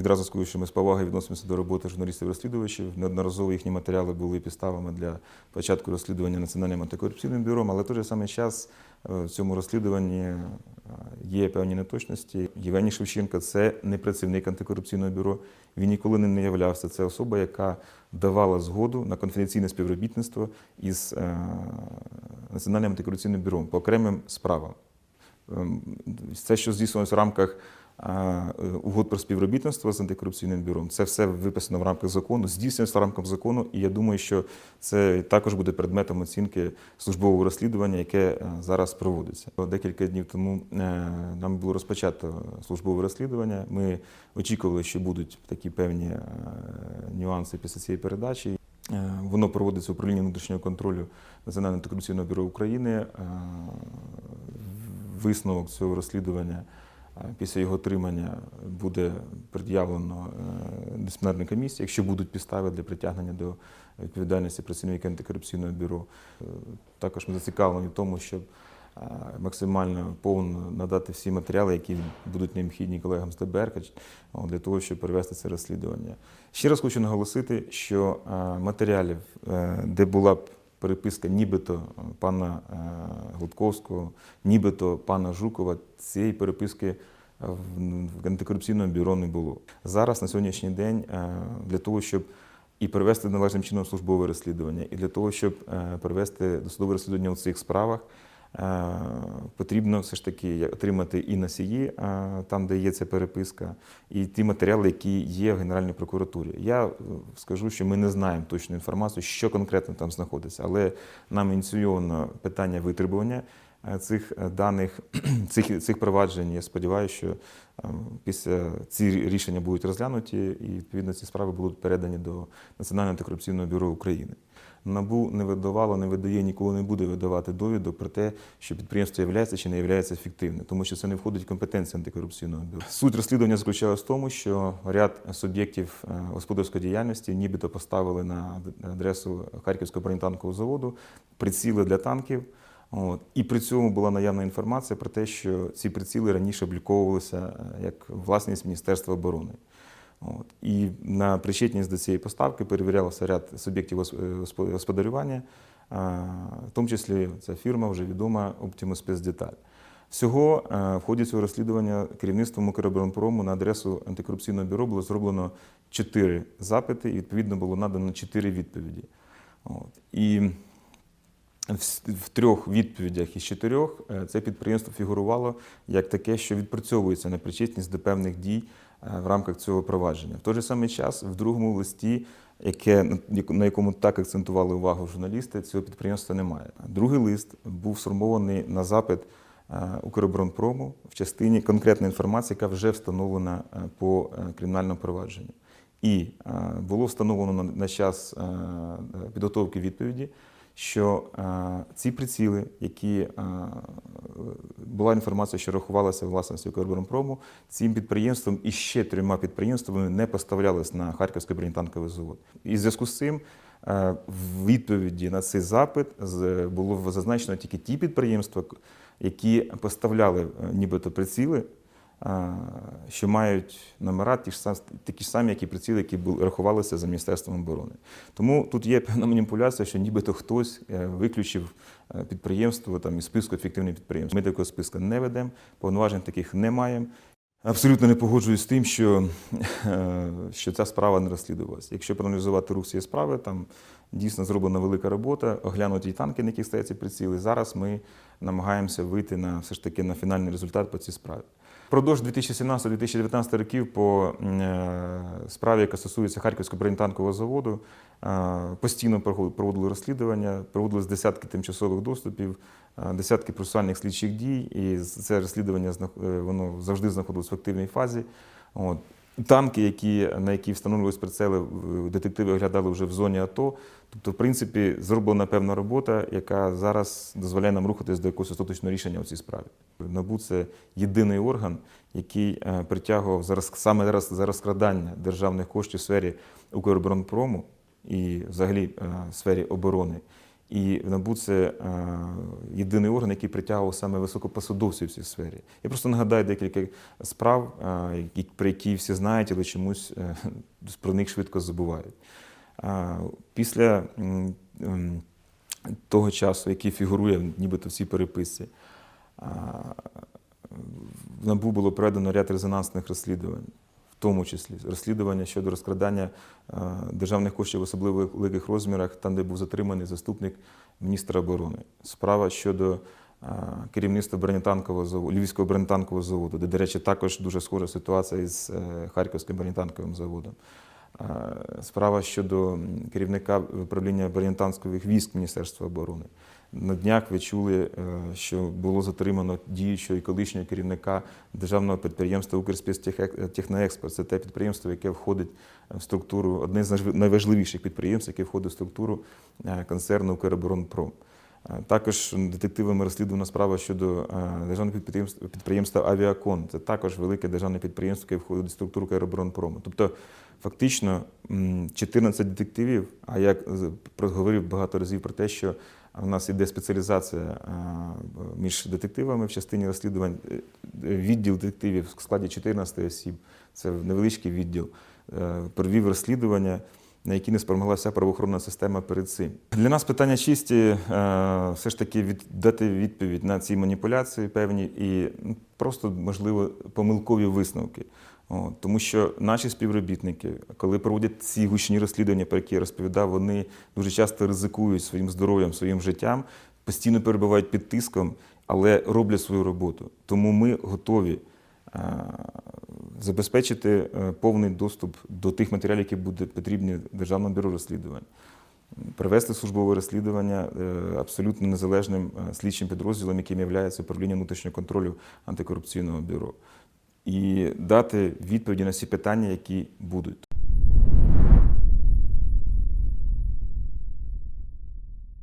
Відразу скажу, що ми з повагою відносимося до роботи журналістів-розслідувачів. Неодноразово їхні матеріали були підставами для початку розслідування Національним антикорупційним бюро, але в той же самий час е, в цьому розслідуванні е, є певні неточності. Євгеній Шевченко це не працівник антикорупційного бюро. Він ніколи не являвся. Це особа, яка давала згоду на конфіденційне співробітництво із е, Національним антикорупційним бюро по окремим справам. Ем, Це, що здійснювалося в рамках угод про співробітництво з антикорупційним бюро, це все виписано в рамках закону, здійснюється в рамках закону, і я думаю, що це також буде предметом оцінки службового розслідування, яке е, зараз проводиться. Декілька днів тому е, нам було розпочато службове розслідування. Ми очікували, що будуть такі певні е, нюанси після цієї передачі. Е, Воно проводиться управління внутрішнього контролю Національного антикорупційного бюро України. Е, Висновок цього розслідування е, після його отримання буде пред'явлено е, дисциплінарній комісії, якщо будуть підстави для притягнення до відповідальності працівників антикорупційного бюро. Е, Також ми зацікавлені в тому, щоб е, максимально повно надати всі матеріали, які будуть необхідні колегам з ДБР, для того, щоб провести це розслідування. Ще раз хочу наголосити, що матеріалів, де була б переписка нібито е, пана Гладковського, нібито пана Жукова, цієї переписки в антикорупційному бюро не було. Зараз на сьогоднішній день е, для того, щоб і провести належним чином службове розслідування, і для того, щоб привести провести досудове розслідування у цих справах, е, потрібно все ж таки отримати і носії, е, там, де є ця переписка, і ті матеріали, які є в Генеральній прокуратурі. Я е, скажу, що ми не знаємо точну інформацію, що конкретно там знаходиться, але нам ініційовано питання витребування е, цих е, даних, цих, цих проваджень. Я сподіваюся, що е, після ці рішення будуть розглянуті і відповідно ці справи будуть передані до Національного антикорупційного бюро України. НАБУ не видавало, не видає, ніколи не буде видавати довідок про те, що підприємство є чи не є ефективним, тому що це не входить в компетенцію антикорупційного бюро. Суть розслідування заключалась в тому, що ряд суб'єктів е, господарської діяльності нібито поставили на адресу Харківського бронетанкового заводу приціли для танків. От. І при цьому була наявна інформація про те, що ці приціли раніше обліковувалися е, як власність Міністерства оборони. От. І на причетність до цієї поставки перевірявся ряд суб'єктів е, господарювання, в тому числі ця фірма вже відома Optimus Спецдеталь. Всього е, в ході цього розслідування керівництвом Укроборонпрому на адресу антикорупційного бюро було зроблено чотири запити, і відповідно було надано чотири відповіді. От. І в, трьох відповідях із чотирьох е, це підприємство фігурувало як таке, що відпрацьовується на причетність до певних дій е, в рамках цього провадження. В той же самий час, в другому листі, яке, на якому так акцентували увагу журналісти, цього підприємства немає. Другий лист був сформований на запит е, Укроборонпрому в частині конкретної інформації, яка вже встановлена е, по е, кримінальному провадженню. І е, було встановлено на- час е, підготовки відповіді, що е, ці приціли, які е, була інформація, що рахувалася власності Укроборонпрому, цим підприємством і ще трьома підприємствами не поставлялись на Харківський бронетанковий завод. І в зв'язку з цим е, в відповіді на цей запит було зазначено тільки ті підприємства, які поставляли нібито приціли що мають номера ті ж такі ж самі, як і приціли, які були рахувалися за Міністерством оборони. Тому тут є певна маніпуляція, що нібито хтось е, виключив е, підприємство там, із списку ефективних підприємств. Ми такого списку не ведемо, повноважень таких не маємо. Абсолютно не погоджуюсь з тим, що, е, що ця справа не розслідувалася. Якщо проаналізувати рух цієї справи, там дійсно зроблена велика робота, оглянуті танки, на яких стоять ці приціли. Зараз ми намагаємося вийти на все ж таки на фінальний результат по цій справі. Продовж 2017-2019 років по е, справі, яка стосується Харківського бронетанкового заводу, е, постійно проводили розслідування, проводились десятки тимчасових доступів, е, десятки процесуальних слідчих дій, і це розслідування воно завжди знаходилось в активній фазі. От. Танки, які, на які встановлювалися прицели, детективи оглядали вже в зоні АТО. Тобто, в принципі, зроблена певна робота, яка зараз дозволяє нам рухатись до якогось остаточного рішення у цій справі. НАБУ це єдиний орган, який е, притягував зараз саме зараз за розкрадання державних коштів в сфері Укроборонпрому і взагалі е, в сфері оборони. І НАБУ це е, єдиний орган, який притягував саме високопосадовців в цій сфері. Я просто нагадаю декілька справ, е, про які всі знають, але чомусь е, про них швидко забувають. Після м, м, того часу, який фігурує нібито в цій переписці, в НАБУ було проведено ряд резонансних розслідувань, в тому числі розслідування щодо розкрадання е, державних коштів в особливо великих розмірах, там, де був затриманий заступник міністра оборони. Справа щодо е, керівництва бронетанкового заводу, Львівського бронетанкового заводу, де, до речі, також дуже схожа ситуація із е, Харківським бронетанковим заводом. Справа щодо керівника управління бронетанкових військ Міністерства оборони. На днях ви чули, е, що було затримано діючого і колишнього керівника державного підприємства Укрспецтехноекспорт. Це те підприємство, яке входить в структуру, одне з найважливіших підприємств, яке входить в структуру е, концерну Укроборонпром. Е, Також детективами розслідувана справа щодо державного підприємства, підприємства Авіакон. Це також велике державне підприємство, яке входить в структуру Укроборонпрому. Тобто, фактично, м, 14 детективів, а я з- говорив багато разів про те, що в нас іде спеціалізація е, між детективами в частині розслідувань. Е, Відділ детективів в складі 14 осіб, це невеличкий відділ, е, провів розслідування, на які не спромогла вся правоохоронна система перед цим. Для нас питання чисті е, все ж таки від, дати відповідь на ці маніпуляції певні і ну, просто, можливо, помилкові висновки. О, тому що наші співробітники, коли проводять ці гучні розслідування, про які я розповідав, вони дуже часто ризикують своїм здоров'ям, своїм життям, постійно перебувають під тиском, але роблять свою роботу. Тому ми готові забезпечити е, повний доступ до тих матеріалів, які будуть потрібні Державному бюро розслідувань. Провести службове розслідування е, абсолютно незалежним е, слідчим підрозділом, яким є управління внутрішнього контролю антикорупційного бюро, і дати відповіді на всі питання, які будуть.